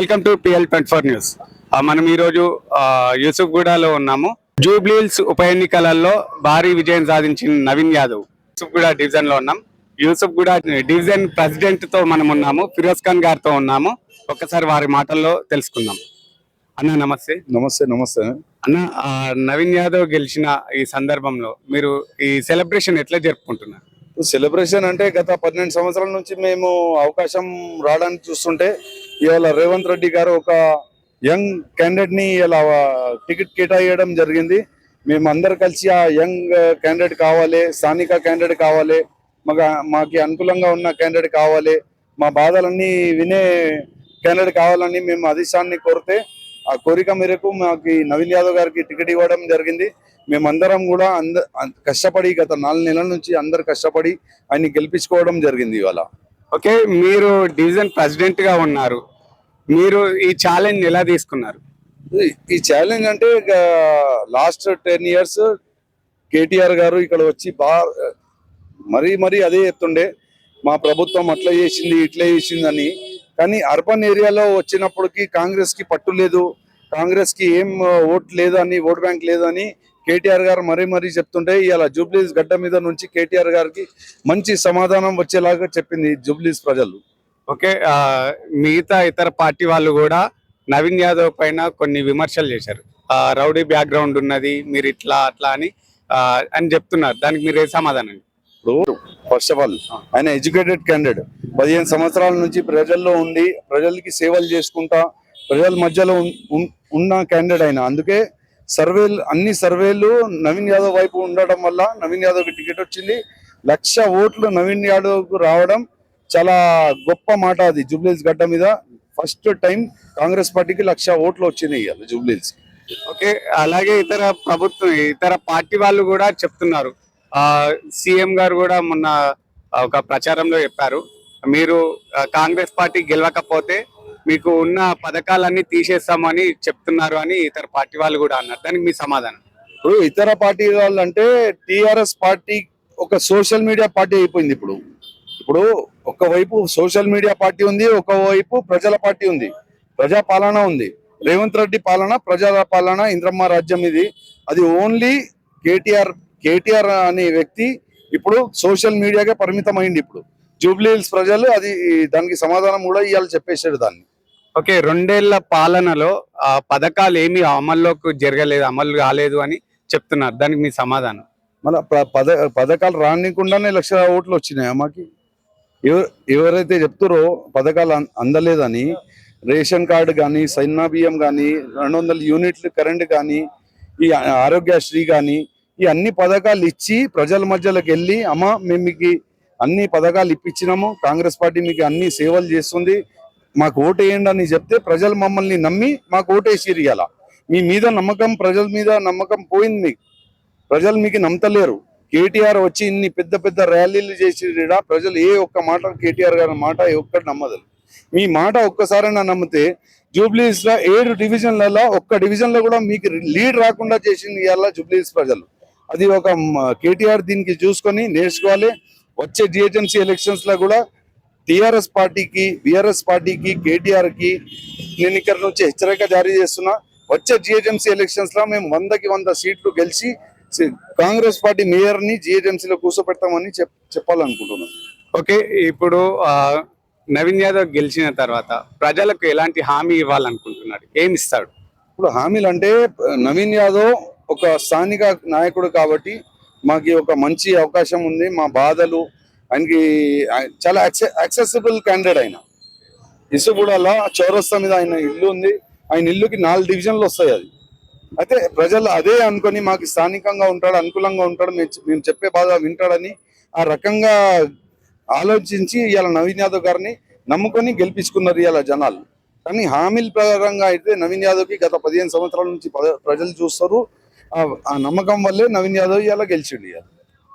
Welcome to PL twenty four news. మనం ఈరోజు యూసుఫ్గూడలో ఉన్నాము. జూబ్లీహిల్స్ ఉప ఎన్నికలలో భారీ విజయం సాధించిన నవీన్ యాదవ్. యూసుఫ్గూడ డివిజన్లో ఉన్నాం. యూసుఫ్గూడ డివిజన్ ప్రెసిడెంట్తో మనం ఉన్నాము. ఫిరోజ్ ఖాన్ గారితో ఉన్నాము. ఒక్కసారి వారి మాటల్లో తెలుసుకుందాం. అన్న నమస్తే. నమస్తే నమస్తే. అన్న నవీన్ యాదవ్ గెలిచిన ఈ సందర్భంలో మీరు ఈ సెలబ్రేషన్ ఎట్లా జరుపుకుంటున్నారు? సెలబ్రేషన్ అంటే గత పన్నెండు సంవత్సరాల నుంచి మేము అవకాశం రావడానికి చూస్తుంటే ఇవాళ రేవంత్ రెడ్డి గారు ఒక యంగ్ క్యాండిడేట్ని ఇలా టికెట్ కేటాయించడం జరిగింది. మేము అందరు కలిసి ఆ యంగ్ క్యాండిడేట్ కావాలి స్థానిక క్యాండిడేట్ కావాలి మాకు మాకు అనుకూలంగా ఉన్న క్యాండిడేట్ కావాలి మా బాధలన్నీ వినే క్యాండిడేట్ కావాలని మేము అధిష్టాన్ని కోరితే ఆ కోరిక మేరకు మాకు నవీన్ యాదవ్ గారికి టికెట్ ఇవ్వడం జరిగింది. మేమందరం కూడా అంద కష్టపడి గత నాలుగు నెలల నుంచి అందరు కష్టపడి ఆయన్ని గెలిపించుకోవడం జరిగింది ఇవాళ. ఓకే మీరు డివిజన్ ప్రెసిడెంట్గా ఉన్నారు. మీరు ఈ ఛాలెంజ్ ఎలా తీసుకున్నారు? ఈ- ఛాలెంజ్ అంటే లాస్ట్ టెన్ ఇయర్స్ కేటీఆర్ గారు ఇక్కడ వచ్చి బాగా మరీ మరీ అదే ఎత్తుండే. మా ప్రభుత్వం అట్లా చేసింది ఇట్లా చేసింది అని కానీ అర్బన్ ఏరియాలో వచ్చినప్పటికీ కాంగ్రెస్కి పట్టు లేదు. కాంగ్రెస్కి ఏం ఓట్ లేదు అని ఓట్ బ్యాంక్ లేదు అని కేటీఆర్ గారు మరీ మరీ చెప్తుంటే ఇవాళ జూబ్లీస్ గడ్డ మీద నుంచి కేటీఆర్ గారికి మంచి సమాధానం వచ్చేలాగా చెప్పింది జూబ్లీస్ ప్రజలు. ఓకే మిగతా ఇతర పార్టీ వాళ్ళు కూడా నవీన్ యాదవ్ పైన కొన్ని విమర్శలు చేశారు. రౌడీ బ్యాక్గ్రౌండ్ ఉన్నది మీరు ఇట్లా అట్లా అని అని చెప్తున్నారు. దానికి మీరు ఏ సమాధానం? ఇప్పుడు ఫస్ట్ ఆఫ్ ఆల్ ఆయన ఎడ్యుకేటెడ్ క్యాండిడేట్. పదిహేను సంవత్సరాల నుంచి ప్రజల్లో ఉండి ప్రజలకి సేవలు చేసుకుంటా ప్రజల మధ్యలో ఉన్న క్యాండిడేట్ అయినా. అందుకే సర్వేలు అన్ని సర్వేలు నవీన్ యాదవ్ వైపు ఉండడం వల్ల నవీన్ యాదవ్కి టికెట్ వచ్చింది. లక్ష ఓట్లు నవీన్ యాదవ్కు రావడం చాలా గొప్ప మాట అది జూబ్లీస్ గడ్డ మీద. ఫస్ట్ టైం కాంగ్రెస్ పార్టీకి లక్ష ఓట్లు వచ్చినాయి ఇవాళ జూబ్లీస్. ఓకే అలాగే ఇతర ప్రభుత్వం ఇతర పార్టీ వాళ్ళు కూడా చెప్తున్నారు. సీఎం గారు కూడా మొన్న ఒక ప్రచారంలో చెప్పారు. మీరు కాంగ్రెస్ పార్టీ గెలవకపోతే మీకు ఉన్న పథకాలన్నీ తీసేస్తామని చెప్తున్నారు అని ఇతర పార్టీ వాళ్ళు కూడా అన్నారు. దానికి మీ సమాధానం? ఇప్పుడు ఇతర పార్టీ వాళ్ళు అంటే టిఆర్ఎస్ పార్టీ ఒక సోషల్ మీడియా పార్టీ అయిపోయింది ఇప్పుడు. ఇప్పుడు ఒకవైపు సోషల్ మీడియా పార్టీ ఉంది ఒకవైపు ప్రజల పార్టీ ఉంది. ప్రజా పాలన ఉంది. రేవంత్ రెడ్డి పాలన ప్రజల పాలన ఇంద్రమ్మ రాజ్యం ఇది. అది ఓన్లీ కేటీఆర్ కేటీఆర్ అనే వ్యక్తి ఇప్పుడు సోషల్ మీడియాకే పరిమితం అయింది ఇప్పుడు. జూబ్లీ హిల్స్ ప్రజలు అది దానికి సమాధానం కూడా ఇవాళ చెప్పేశాడు దాన్ని. ఓకే రెండేళ్ళ పాలనలో ఆ పథకాలు ఏమీ అమల్లోకి జరగలేదు అమలు కాలేదు అని చెప్తున్నారు. దానికి మీ సమాధానం. మన పద పథకాలు రానికుండానే లక్ష ఓట్లు వచ్చినాయి మాకి? ఎవరు ఎవరైతే చెప్తారో పథకాలు అందలేదని రేషన్ కార్డు కానీ సైనా బియ్యం కానీ రెండు వందల యూనిట్లు కరెంట్ కానీ ఈ ఆరోగ్యశ్రీ కానీ ఈ అన్ని పథకాలు ఇచ్చి ప్రజల మధ్యలోకి వెళ్ళి అమ్మ మేము మీకు అన్ని పథకాలు ఇప్పించినాము కాంగ్రెస్ పార్టీ మీకు అన్ని సేవలు చేస్తుంది మాకు ఓటు వేయండి అని చెప్తే ప్రజలు మమ్మల్ని నమ్మి మాకు ఓటేసిరు ఇవాళ మీ మీద నమ్మకం ప్రజల మీద నమ్మకం పోయింది మీకు. ప్రజలు మీకు నమ్మతలేరు. కేటీఆర్ వచ్చి ఇన్ని పెద్ద పెద్ద ర్యాలీలు చేసి ప్రజలు ఏ ఒక్క మాట కేటీఆర్ గారి మాట ఏ ఒక్కటి నమ్మదు మీ మాట ఒక్కసారైనా నమ్మితే జూబ్లీస్లో ఏడు డివిజన్లలో ఒక్క డివిజన్లో కూడా మీకు లీడ్ రాకుండా చేసింది ఇవాళ జూబ్లీస్ ప్రజలు. అది ఒక కేటీఆర్ దీనికి చూసుకొని నేర్చుకోవాలి. వచ్చే జిహెచ్ఎంసీ ఎలక్షన్స్లో కూడా టిఆర్ఎస్ పార్టీకి బిఆర్ఎస్ పార్టీకి కేటీఆర్కి నేను ఇక్కడ నుంచి హెచ్చరిక జారీ చేస్తున్నా. వచ్చే జిహెచ్ఎంసీ ఎలక్షన్స్లో మేము వందకి వంద సీట్లు గెలిచి కాంగ్రెస్ పార్టీ మేయర్ని GHMC లో కూర్చోపెడతామని చెప్ చెప్పాలనుకుంటున్నాను ఓకే ఇప్పుడు నవీన్ యాదవ్ గెలిచిన తర్వాత ప్రజలకు ఎలాంటి హామీ ఇవ్వాలనుకుంటున్నారు ఏమి ఇస్తాడు? ఇప్పుడు హామీలు అంటే నవీన్ యాదవ్ ఒక స్థానిక నాయకుడు కాబట్టి మాకి ఒక మంచి అవకాశం ఉంది. మా బాధలు ఆయనకి చాలా యాక్సెసిబుల్ క్యాండిడేట్ ఆయన. ఇసుగూడలో చౌరస్తా మీద ఆయన ఇల్లు ఉంది. ఆయన ఇల్లుకి నాలుగు డివిజన్లు వస్తాయి అది. అయితే ప్రజలు అదే అనుకొని మాకు స్థానికంగా ఉంటాడు అనుకూలంగా ఉంటాడు మేము చెప్పే బాధ వింటాడని ఆ రకంగా ఆలోచించి ఇవాళ నవీన్ యాదవ్ గారిని నమ్ముకొని గెలిపించుకున్నారు ఇవాళ జనాలు. కానీ హామీల ప్రకారంగా అయితే నవీన్ యాదవ్కి గత పదిహేను సంవత్సరాల నుంచి ప్రజలు చూస్తారు. ఆ- నమ్మకం వల్లే నవీన్ యాదవ్ ఇవాళ గెలిచిండి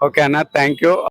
ఓకే అన్న థ్యాంక్ యూ